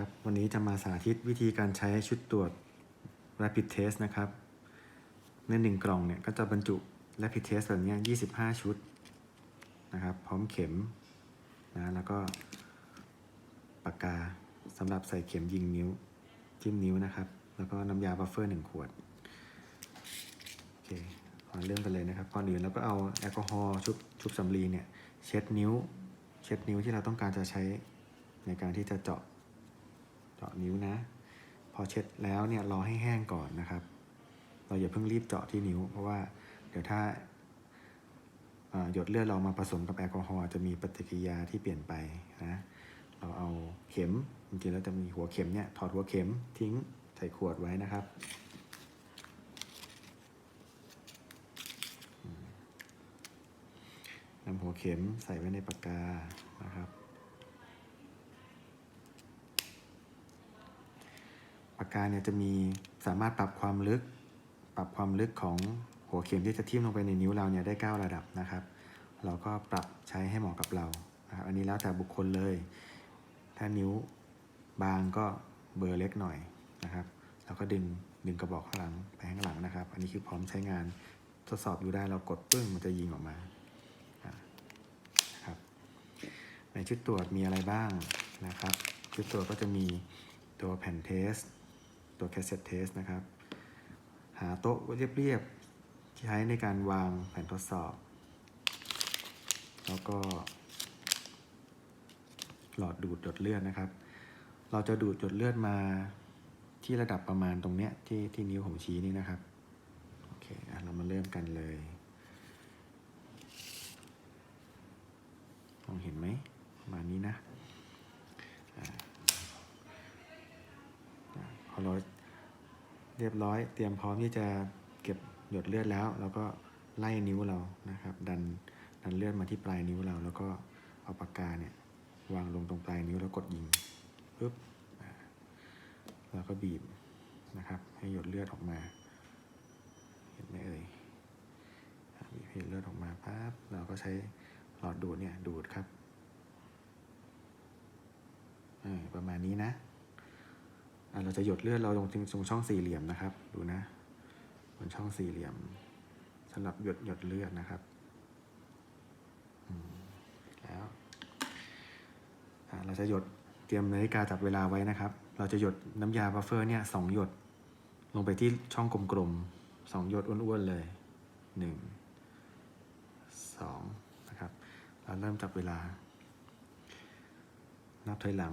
ครับวันนี้จะมาสาธิตวิธีการใช้ชุดตรวจ Rapid Test นะครับในหนึ่งกล่องเนี่ยก็จะบรรจุ Rapid Test แบบนี้ย25 ชุดนะครับพร้อมเข็มนะแล้วก็ปากกาสำหรับใส่เข็มยิงนิ้วจิ้มนิ้วนะครับ แล้วก็น้ำยาบัฟเฟอร์1ขวดโอเคมาเริ่มกันเลยนะครับก่อนอื่นเราก็เอาแอลกอฮอล์ชุบชุบสำลีเนี่ยเช็ดนิ้ว เช็ดนิ้วที่เราต้องการจะใช้ในการที่จะเจาะ เจาะนิ้วนะ พอเช็ดแล้วเนี่ยรอให้แห้งก่อนนะครับ เราอย่าเพิ่งรีบเจาะที่นิ้ว เพราะว่าเดี๋ยวถ้าอ่าหยดเลือดเรามาผสมกับแอลกอฮอล์จะมีปฏิกิริยาที่เปลี่ยนไปนะ เราเอาเข็มจริงๆแล้วจะมีหัวเข็มเนี่ยถอดหัวเข็มทิ้งใส่ขวดไว้นะครับนำหัวเข็มใส่ไว้ในปากกานะครับากกาเนี่ยจะมีสามารถปรับความลึก ปรับความลึกของหัวเข็มที่จะทิ่มลงไปในนิ้วเราเนี่ยได้ 9 ระดับนะครับ เราก็ปรับใช้ให้เหมาะกับเรานะครับอันนี้แล้วแต่บุคคลเลย ถ้านิ้วบางก็เบอร์เล็กหน่อยนะครับเราก็ดึงดึงกระบอกข้างหลังไปข้างหลังนะครับ อันนี้คือพร้อมใช้งานทดสอบอยู่ได้เรากดปึ้งมันจะยิงออกมาอ่านะครับในชุดตรวจมีอะไรบ้างนะครับ ชุดตรวจก็จะมีตัวแผ่นเทส ตัวแคสเซ็ตเทสนะครับ หาโต๊ะเรียบๆที่ใช้ในการวางแผ่นทดสอบ แล้วก็ หลอดดูดหยดเลือดนะครับ เราจะดูดหยดเลือดมาที่ระดับประมาณตรงเนี้ยที่ที่นิ้วผมชี้นี่นะครับโอเคอะเรามาเริ่มกันเลยมองเห็นไหมประมาณนี้นะอ่าอ่าพอเรา เรียบร้อย เตรียมพร้อมที่จะเก็บหยดเลือดแล้ว แล้วก็ไล่นิ้วเรานะครับ ดันดันเลือดมาที่ปลายนิ้วเรา แล้วก็เอาปากกาเนี่ยวางลงตรงปลายนิ้วแล้วกดยิงปุ๊บแล้วก็บีบนะครับ ให้หยดเลือดออกมา เห็นไหมเอ่ยบีบให้หยดเลือดออกมาปั๊บเราก็ใช้หลอดดูดเนี่ยดูดครับประมาณนี้นะ เราจะหยดเลือดเราลงตรงช่องสี่เหลี่ยมนะครับ ดูนะบนช่องสี่เหลี่ยมสำหรับหยดหยดเลือดนะครับแล้วเราจะหยดเตรียมนาฬิกาจับเวลาไว้นะครับ เราจะหยดน้ำยาบัฟเฟอร์เนี่ยสองหยดลงไปที่ช่องกลมๆสองหยดอ้วนๆเลยหนึ่งสองนะครับ เราเริ่มจับเวลา นับถอยหลัง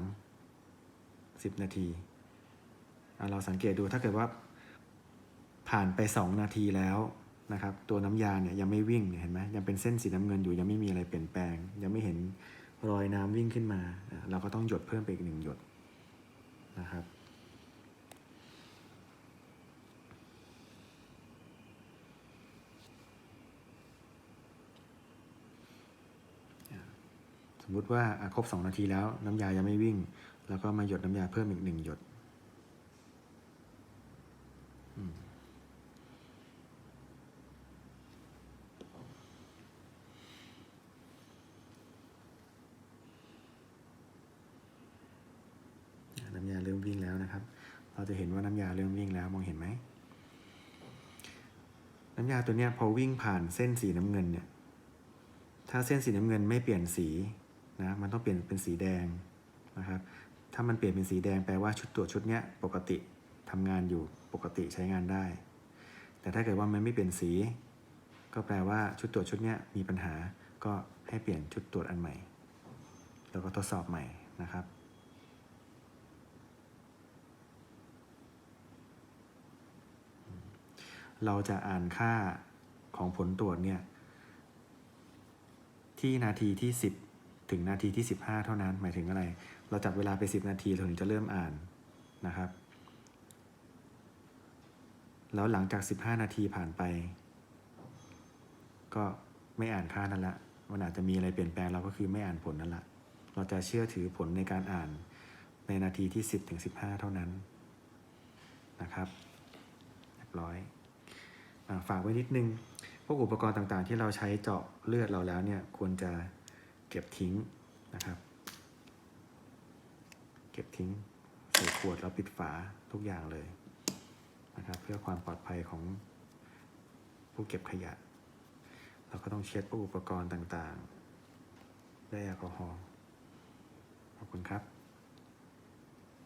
สิบนาที เราสังเกตดูถ้าเกิดว่าผ่านไปสองนาทีแล้วนะครับตัวน้ำยาเนี่ยยังไม่วิ่งเห็นไหมยังเป็นเส้นสีน้ำเงินอยู่ยังไม่มีอะไรเปลี่ยนแปลง ยังไม่เห็นรอยน้ำวิ่งขึ้นมา เราก็ต้องหยดเพิ่มไปอีกหนึ่งหยดนะครับสมมุติว่าครบ 2 นาทีแล้วน้ำยายังไม่วิ่ง แล้วก็มาหยดน้ำยาเพิ่มอีกหนึ่งหยดอืมอะน้ำ ยาเริ่มวิ่งแล้วนะครับ เราจะเห็นว่าน้ำยาเริ่มวิ่งแล้วมองเห็นไหมน้ำยาตัวเนี้ยพอวิ่งผ่านเส้นสีน้ำเงินเนี่ยถ้าเส้นสีน้ำเงินไม่เปลี่ยนสีนะมันต้องเปลี่ยนเป็นสีแดงนะครับ ถ้ามันเปลี่ยนเป็นสีแดงแปลว่าชุดตรวจชุดเนี้ยปกติทำงานอยู่ปกติใช้งานได้ แต่ถ้าเกิดว่ามันไม่เปลี่ยนสี ก็แปลว่าชุดตรวจชุดเนี้ยมีปัญหาก็ให้เปลี่ยนชุดตรวจอันใหม่ แล้วก็ทดสอบใหม่นะครับ เราจะอ่านค่าของผลตรวจเนี่ยที่นาทีที่ 10 ถึงนาทีที่ 15 เท่านั้น หมายถึงอะไร เราจับเวลาไป 10 นาทีเราถึงจะเริ่มอ่านนะครับ แล้วหลังจาก 15 นาทีผ่านไป ก็ไม่อ่านค่านั้นละมันอาจจะมีอะไรเปลี่ยนแปลงเราก็คือไม่อ่านผลนั่นละเราจะเชื่อถือผลในการอ่านในนาทีที่ 10ถึง15 เท่านั้นนะครับเรียบร้อย ฝากไว้นิดนึง พวกอุปกรณ์ต่างๆ ที่เราใช้เจาะเลือดเราแล้วเนี่ยควรจะเก็บทิ้งนะครับ เก็บทิ้งใส่ขวดแล้วปิดฝาทุกอย่างเลยนะครับ เพื่อความปลอดภัยของผู้เก็บขยะ เราก็ต้องเช็ดพวกอุปกรณ์ต่างๆ ด้วยแอลกอฮอล์ขอบคุณครับ